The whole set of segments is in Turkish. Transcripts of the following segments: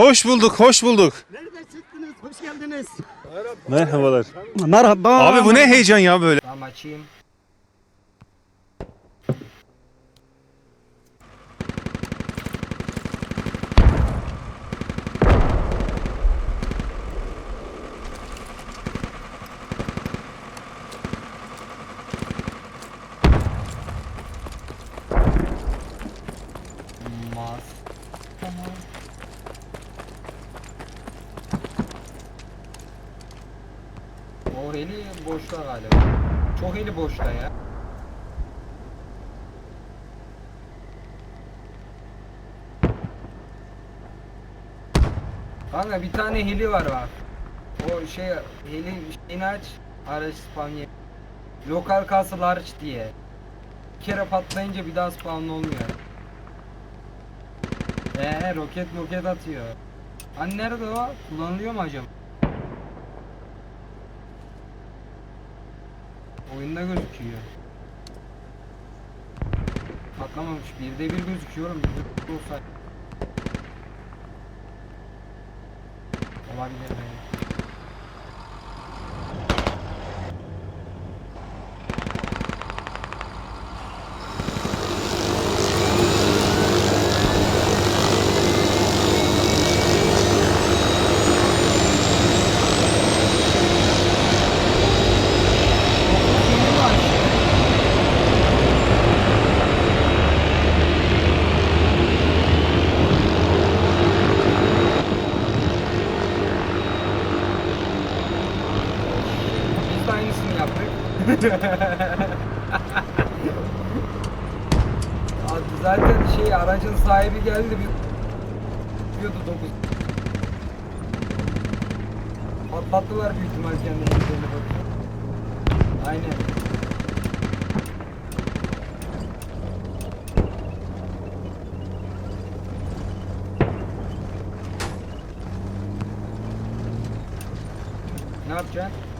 Hoş bulduk, hoş bulduk. Nereden çıktınız? Hoş geldiniz. Merhabalar. Merhaba. Abi bu ne heyecan ya böyle? Tamam O heli boşta galiba. Çok heli boşta ya. Kanka bir tane heli var bak. O şey heli şeyini aç. Araç spawn ye- Lokal castle hariç diye. Bir kere patlayınca bir daha spawn olmuyor. Eee roket roket atıyor. Hani nerede o? Kullanılıyor mu acaba? Oyunda gözüküyor. Patlamamış. Birde bir gözüküyor olsa. Olabilir be. Yeni var. Biz de aynısını yaptık. Abi Zaten şey aracın sahibi geldi bir diyordu 9 Patlattılar büyük ihtimal kendilerini. Aynen. Ne yapacaksın?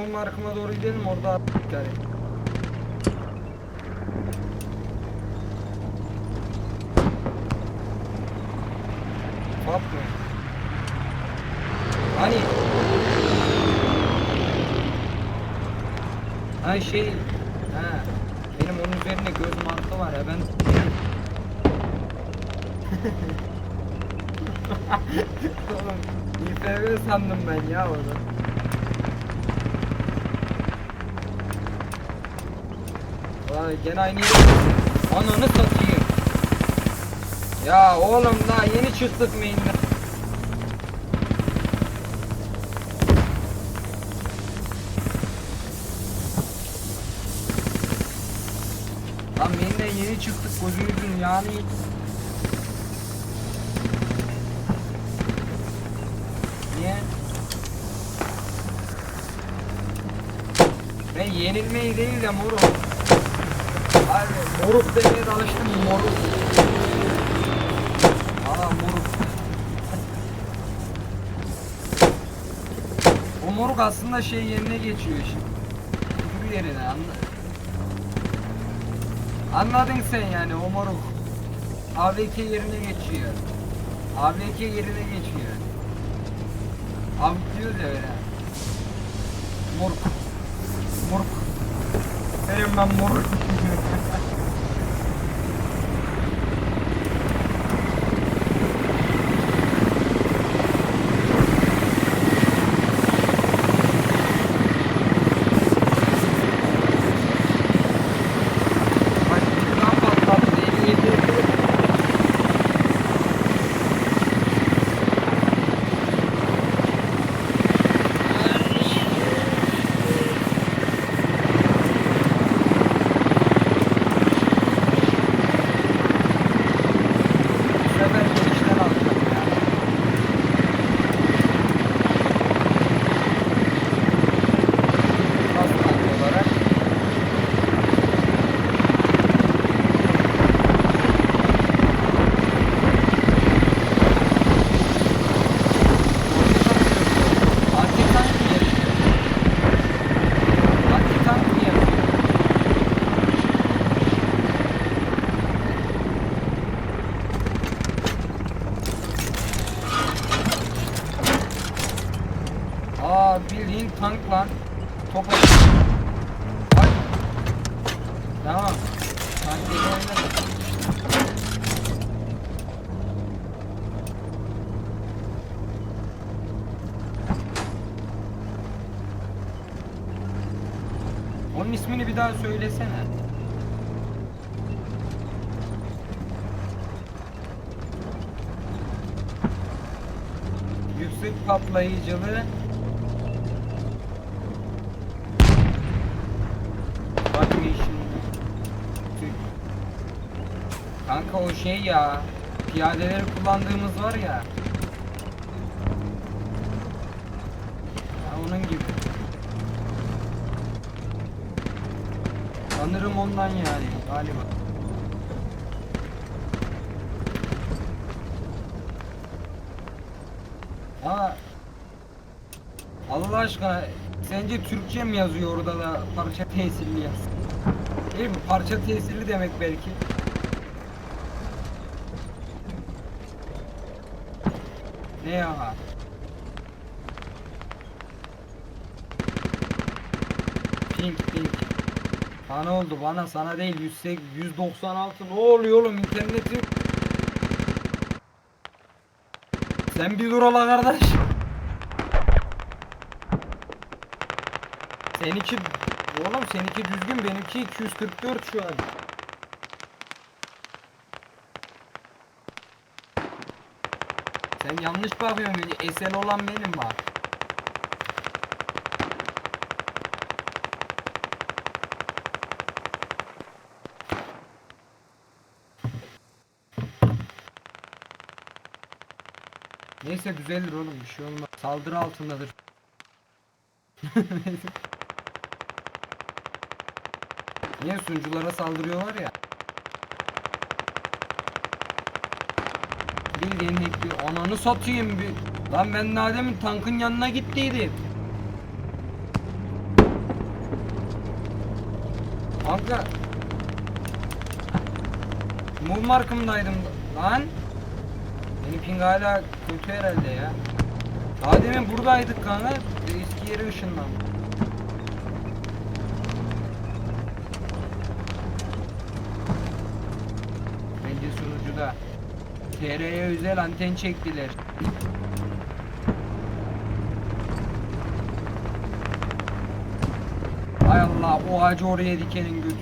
Limon markıma doğru gidelim orada yani. Fap mı? Hani? Ha şey, ha benim onun üzerinde göz mantığı var ya ben Oğlum İFV sandım ben ya orada. Vay gene aynı Ananı satayım. Ya oğlum daha yeni çıktık main'den. Lan main'den yeni çıktık gözümüzün yedik. Niye? Ben yenilmeyi değil de moruk. Moruk demeye de alıştım moruk. Aa moruk. O moruk aslında şey yerine geçiyor şimdi. Küfür yerine anla. Anladın sen yani o moruk. AVK yerine geçiyor. AVK yerine geçiyor. Abi diyoruz ya öyle. Moruk. Moruk. Senin ben moruk. Bak bir daha patlattı. 57. Aa bildiğin tank lan. Top at. Bak. Tamam. Tank geliyor oynadı. Onun ismini bir daha söylesene. Yüksek patlayıcılı. Kanka o şey ya Piyadeleri kullandığımız var Ya Sanırım ondan yani galiba Aa Allah aşkına sence Türkçe mi yazıyor orada da parça tesirli yaz? Değil mi? Parça tesirli demek belki. Ne ya? Pink pink. Bana oldu bana sana değil 108, 196 ne oluyor oğlum interneti Sen bir dur ola kardeş. Seninki oğlum seninki düzgün benimki 244 şu an. Sen yanlış bakıyorsun esel olan benim bak Neyse düzelir oğlum bir şey olmaz. Saldırı altındadır. Niye sunuculara saldırıyorlar ya? Bildiğin hackliyor. Ananı satayım bir. Lan ben daha demin tankın yanına gittiydim. Kanka. Move markımdaydım lan. Benim hala kötü herhalde ya. Daha demin buradaydık kanka. Eski yere ışınlandık. Bence sunucuda. TR'ye özel anten çektiler. Hay Allah o ağacı oraya dikenin götünü.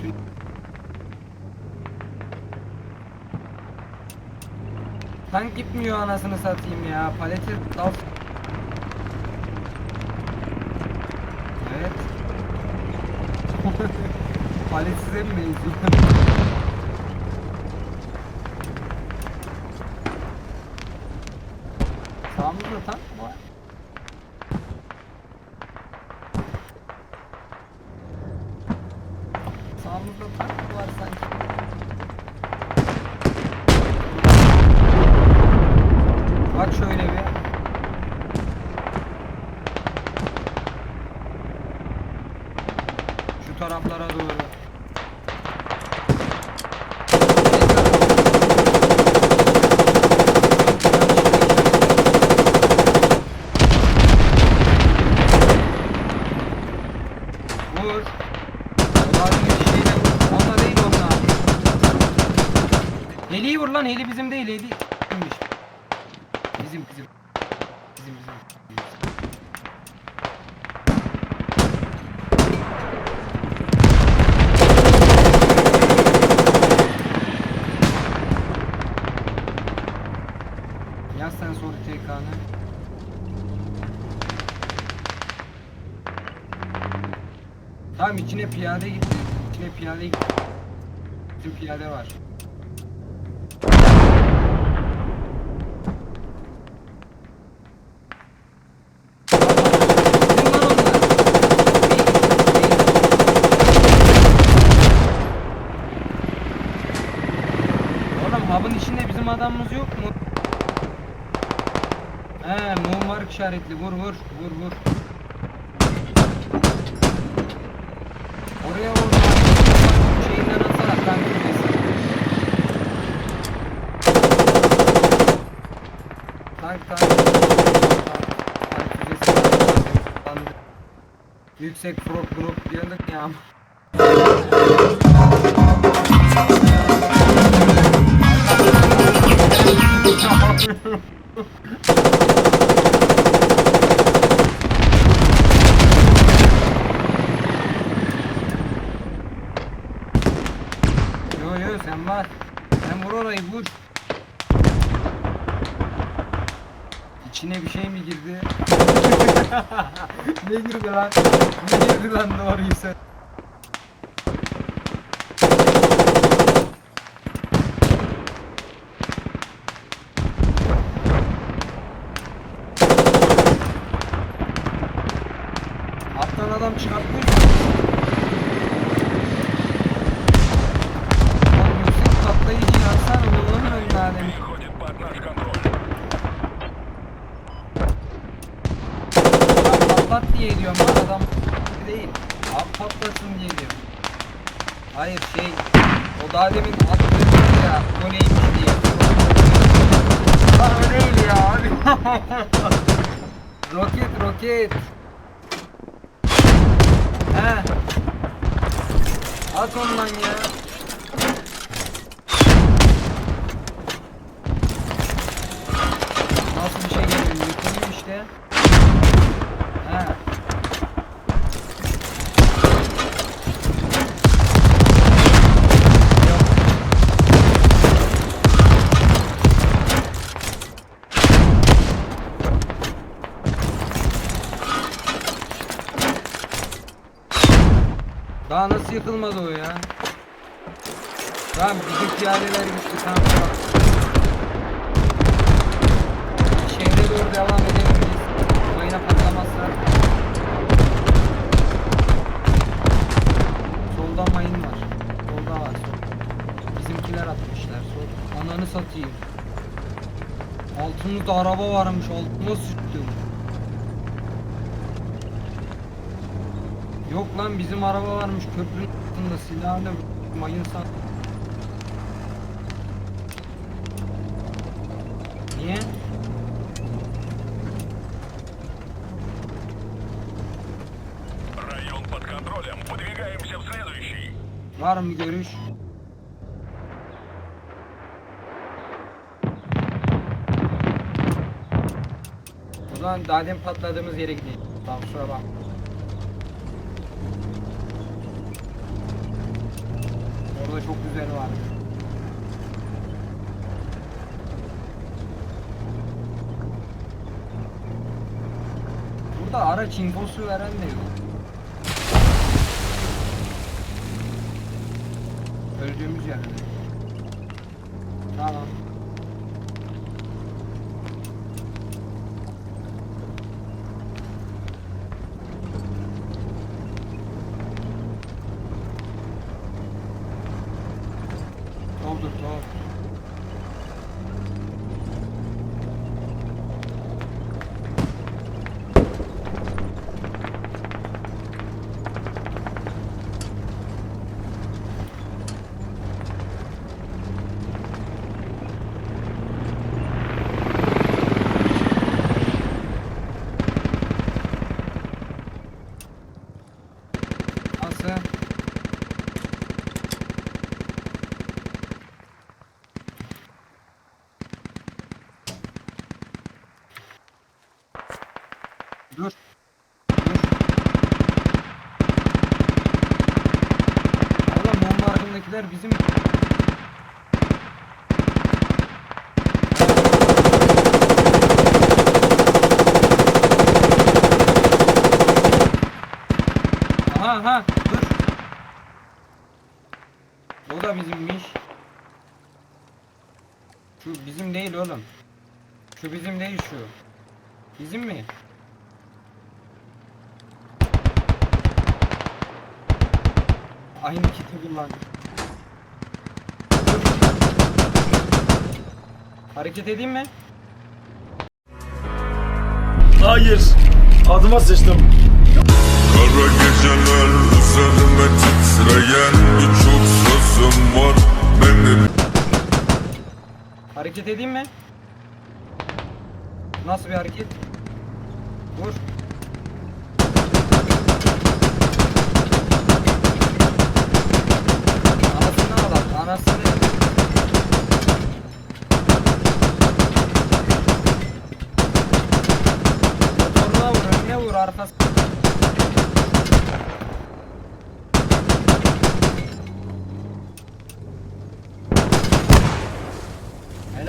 Tank gitmiyor anasını satayım ya. Paleti dal. Evet. Palet size mi benziyor? Sağımızda tank mı var? Sağımızda tank mı var sanki? Bak Bizim bizim. Yaz sen soru TK'nı. Tamam içine piyade gitti. İçine piyade gitti. Bizim piyade var. Bizim lan onlar. Oğlum hub'ın içinde bizim adamımız yok mu? He, mum mark işaretli. Vur vur. Vur vur. Oraya vur. Şeyinden atsana kanka kulesi. Tank tank. Yüksek frog grup diyorduk ya. Yo yo sen var. Sen vur orayı vur. İçine bir şey mi girdi? ne girdi lan? Ne girdi lan doğruyu söyle. Alttan adam Lan yüksek patlayıcı yaksana Allah'ın önüne alemi. Adam patlat diye diyorum lan adam değil. Abi patlasın diye diyorum. Hayır şey o daha demin attığım var ya o neymiş diye. Lan o değil ya abi. roket roket. He. At ondan ya. Nasıl bir şey geliyor? Yıkılıyor işte. Yıkılmadı o ya? Tamam bizim piyadeler gitti tamam tamam. Şehre doğru devam edelim biz. Mayına patlamazsa. Solda mayın var. Solda var. Bizimkiler atmışlar sol. Ananı satayım. Altımızda araba varmış. Altıma sıçtım. Yok lan bizim araba varmış köprünün altında silahla mayın san. Niye? Район под контролем. Выдвигаемся в следующий. Var mı görüş? O zaman daha demin patladığımız yere gidelim. Tamam şura bak. Orada çok güzel var. Burada araç infosu veren de yok. Öldüğümüz yerde. Tamam. Dur. Dur. Oğlum bomba arkamdakiler bizim Aha aha dur. O da bizimmiş. Şu bizim değil oğlum. Şu bizim değil şu. Bizim mi? Aynı kiti kullandık. Dur. Hareket edeyim mi? Hayır. Adıma sıçtım. Kara geceler üzerime titreyen birçok sözüm var Benim Hareket edeyim mi? Nasıl bir hareket? Vur.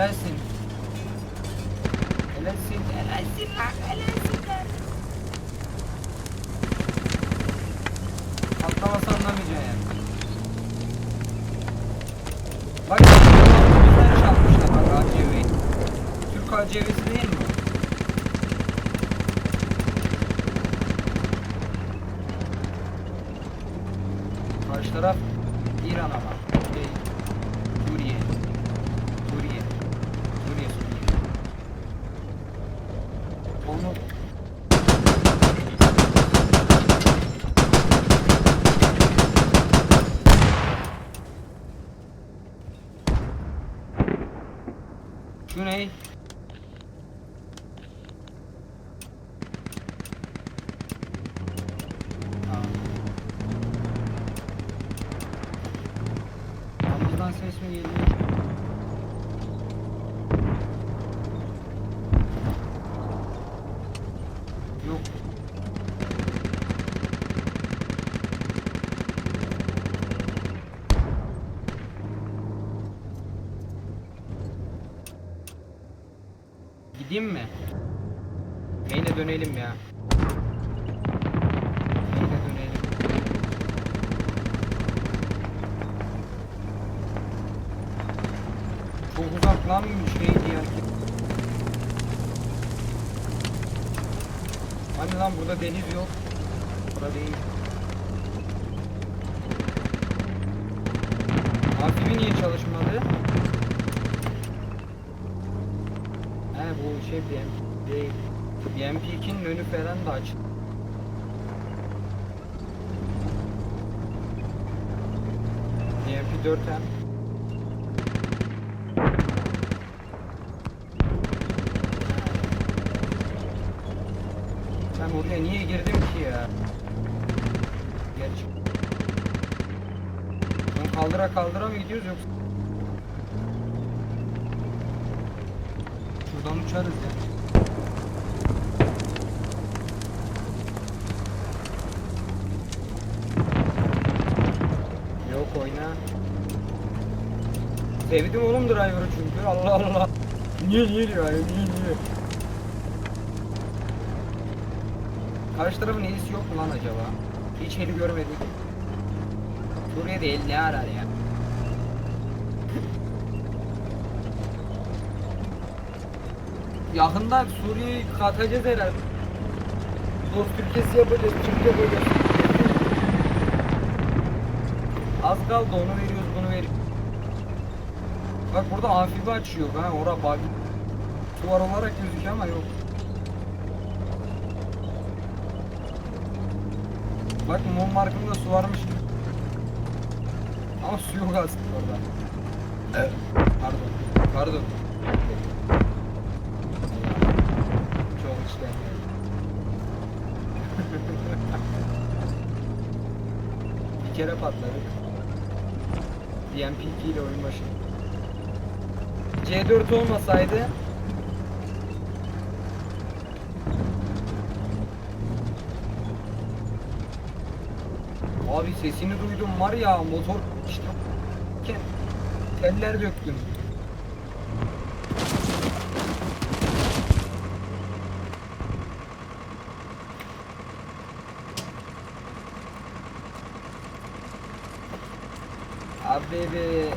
Helalsin. Helalsin. Helalsin lan. Helalsin lan. Atlamasa anlamayacaksın yani. Bak bizden çalmışlar bak ACV'yi. Türk ACV'si değil mi? o? Karşı taraf İran ama. Şey, Suriye. Suriye. Suriye, Suriye. Onu Şu ne? Aa. Yalnızdan ses mi geliyor? Yok. Gideyim mi? Main'e dönelim ya. Hani lan burada deniz yok. Burada değil. Amfibi niye çalışmadı? He bu şey BMP değil. BMP2'nin önü falan da açık. BMP 4M. Kaldıra kaldıra mı gidiyoruz yoksa? Şuradan uçarız ya. Yok oyna. Sevdim oğlum driver'ı çünkü Allah Allah. Niye niye diyor yani niye niye? Karşı tarafın helisi yok mu lan acaba? Hiç heli görmedik. Suriye'de el ne arar ya? Yakında Suriye'yi katacağız herhalde. Dost ülkesi yapacağız, Türk yapacağız. Az kaldı onu veriyoruz bunu veriyoruz. Bak burada amfibi açıyor ha ora bug. Duvar olarak gözüküyor ama yok. Bak mum markında su varmış gibi. Ama su yok aslında orada. Pardon. Pardon. Çok geldi. Bir kere patladık. DMP2 ile oyun başı. C4 olmasaydı Abi sesini duydum var ya motor işte teller döktüm. Abi be,